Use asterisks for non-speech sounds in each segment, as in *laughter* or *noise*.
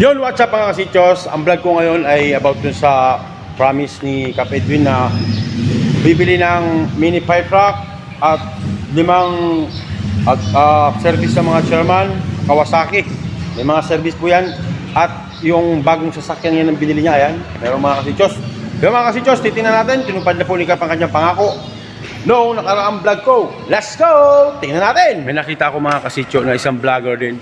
Yon, what's up mga kasichos? Ang vlog ko ngayon ay about dun sa promise ni Cap Edwin na bibili ng mini fire truck at limang at, ah, service sa mga chairman, Kawasaki. May mga service po yan. At yung bagong sasakyan yan ang binili niya, ayan. Meron mga kasichos. Yung mga kasichos, titingnan natin. Tinupad na po ni Cap ang kanyang pangako. No, nakaraang vlog ko. Let's go! Tingnan natin. May nakita ko mga kasicho na isang vlogger din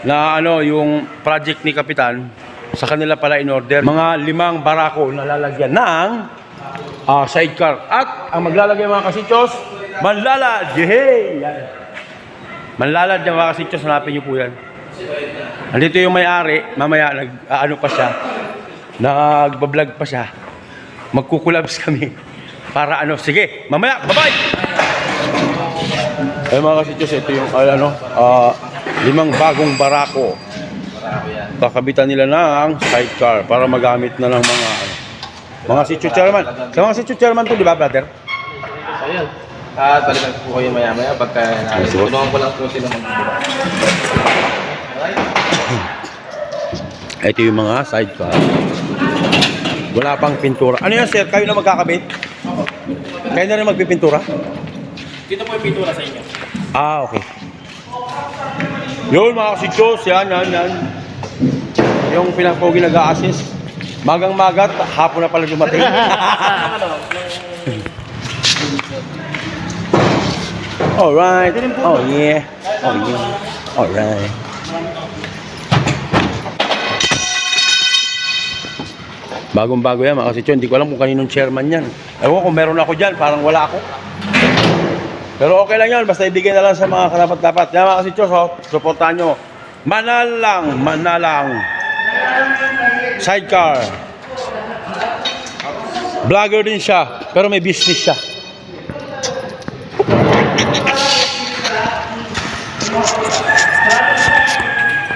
na ano yung project ni Kapitan sa kanila pala in order mga limang barako na lalagyan ng ah, sidecar. At ang maglalagay mga kasichos manlalad. Yehey! Yan manlalad yung mga kasichos hanapin nyo po yan. Andito yung may-ari mamaya nag ah, ano pa siya. Nagbablog pa siya. Magkukulabs *laughs* kami para ano sige mamaya bye bye ay mga kasichos ito yung ah, ano ah, limang bagong barako. Kakabitan nila ng sidecar para magamit na ng mga ano, mga si chairman. Sa mga si chairman to, di ba, brother? So, yun. At balikan po kayo maya-maya pagka na Sige. tulungan ko lang po sila magbubuka. Ito yung mga sidecar. Wala pang pintura. Ano yan, sir? Kayo na magkakabit? Kayo na rin magpipintura? Dito po yung pintura sa inyo. Ah, okay. Yun, mga kasichos. Yan, yan, yan. Yung pinagpogi nag-a-assist. Magang magat, hapon na pala dumating. *laughs* Alright. Oh yeah. Oh yeah. Alright. Bagong bago yan mga kasichos. Hindi ko alam kung kaninong chairman yan. Ewan ko kung meron ako dyan. Parang wala ako. Pero okay lang yun, basta ibigay na lang sa mga karapat-dapat. Yan mga kasichos, oh, supportahan nyo. Manalang, manalang. Sidecar. Vlogger din siya, pero may business siya.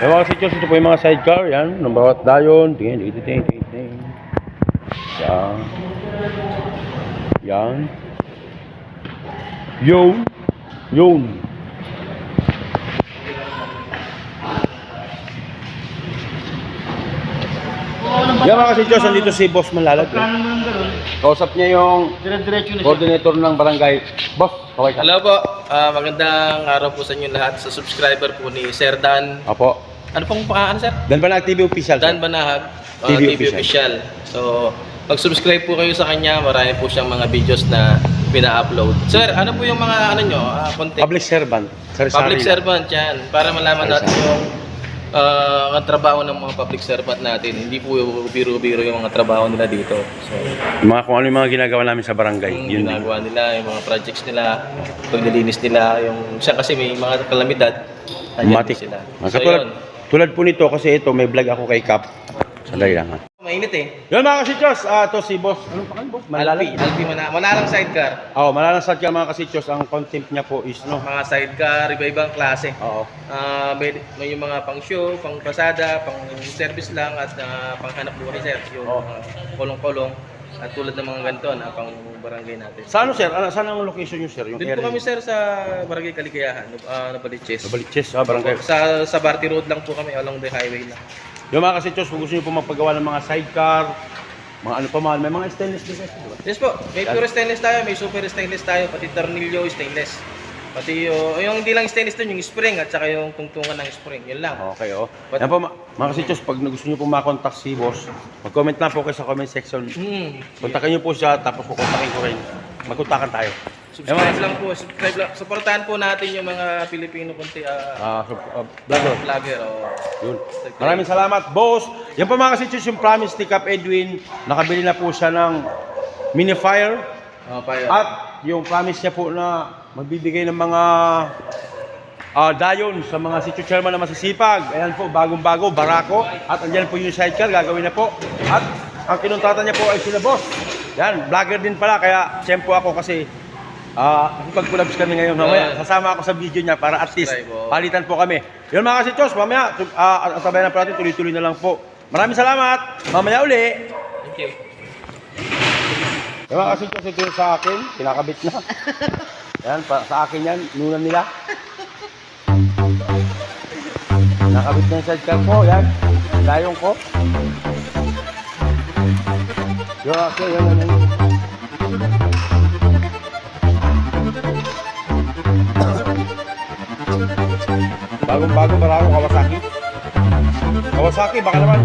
Yan mga kasichos, ito po yung mga sidecar. Yan, ng bawat dayon. Tingin, tingin, tingin, tingin, tingin. Yan. Yan. Yun. Yun. Yan mga kasichos, nandito si Boss Malalag. Eh. Kausap niya yung Dire-diretso na siya. coordinator ng barangay. Boss, kaway ka. Hello po. Ah, magandang araw po sa inyo lahat sa subscriber po ni Sir Dan. Apo. Ano pong pangalan sir? Dan Banag TV official. Dan Banahag, ah, TV TV, official. So, pag-subscribe po kayo sa kanya, marami po siyang mga videos na pina-upload. Sir, ano po yung mga ano nyo, ah, content? Public servant. Sari-sari Public servant yan. Para malaman natin yung ah, ang trabaho ng mga public servant natin. Hindi po biro-biro yung mga trabaho nila dito. So, Mga kung ano yung mga ginagawa namin sa barangay. yung Yun din. ginagawa nila, yung mga projects nila, paglilinis nila, yung siya kasi may mga kalamidad, Matik. sila. Ah, So, katulad, yun. tulad po nito kasi ito may vlog ako kay Cap. Sandali lang ha. Mainit eh. Yun mga kasichos, ah ito si Boss. Anong pangalan Boss? Alpi, Alpi Mana Manalang sidecar. Oo, oh, malalasad ka mga kasichos. Ang content niya po is no. Mga sidecar, iba-ibang klase. Oo. Ah, may, may yung mga pang show, pang pasada, pang service lang at ah, pang hanap buhay sir. Yung Oo. mga kolong-kolong at tulad ng mga ganito na pang barangay natin. Sa ano sir? Ano, saan ang location niyo sir? Yung Dito po kami sir sa Barangay Kaligayahan, uh, Nabaliches. Nabaliches, ah, barangay. Sa sa Barty Road lang po kami along the highway lang. Yung mga kasichos, kung gusto niyo po magpagawa ng mga sidecar, mga ano pa man, may mga stainless din kasi, di ba? Yes po, may pure stainless tayo, may super stainless tayo, pati tornilyo stainless. Pati yung, yung hindi lang stainless dun, yung spring at saka yung tungtungan ng spring, yun lang. Okay, oh. Yan po, ma- mga kasichos, pag gusto niyo po makontak si Boss, mag-comment lang po kayo sa comment section. Hmm. Kontakin niyo po siya, tapos kukontakin ko rin. Magkontakan tayo. Subscribe lang po, subscribe lang. Supportahan po natin yung mga Pilipino konti ah, Ah, so, uh, vlogger. vlogger. Oh. Yun. Maraming salamat, boss. Yan po mga kasichos, yung promise ni Cap Edwin. Nakabili na po siya ng mini fire. Oh, pa yun. At yung promise niya po na magbibigay ng mga ah, dayon sa mga sitio chairman na masisipag. Ayan po, bagong-bago, barako. At andyan po yung sidecar, gagawin na po. At ang kinuntatan niya po ay sila boss. Yan, vlogger din pala, kaya tempo ako kasi ah pag-collabs kami ngayon. Mamaya, sasama ako sa video niya para at least oh. palitan po kami. Yun mga kasichos, mamaya, uh, sabayan na po natin, tuloy-tuloy na lang po. Maraming salamat. Mamaya uli. Thank you. Yung mga kasichos, ito yung sa akin, kinakabit na. *laughs* Yan, pa, sa akin yan, nunan nila. Nakabit na yung sidecar ko, yan. Dayong ko. Yung akin, yan, yan, yan. Bagong bago para ako Kawasaki. Kawasaki baka naman.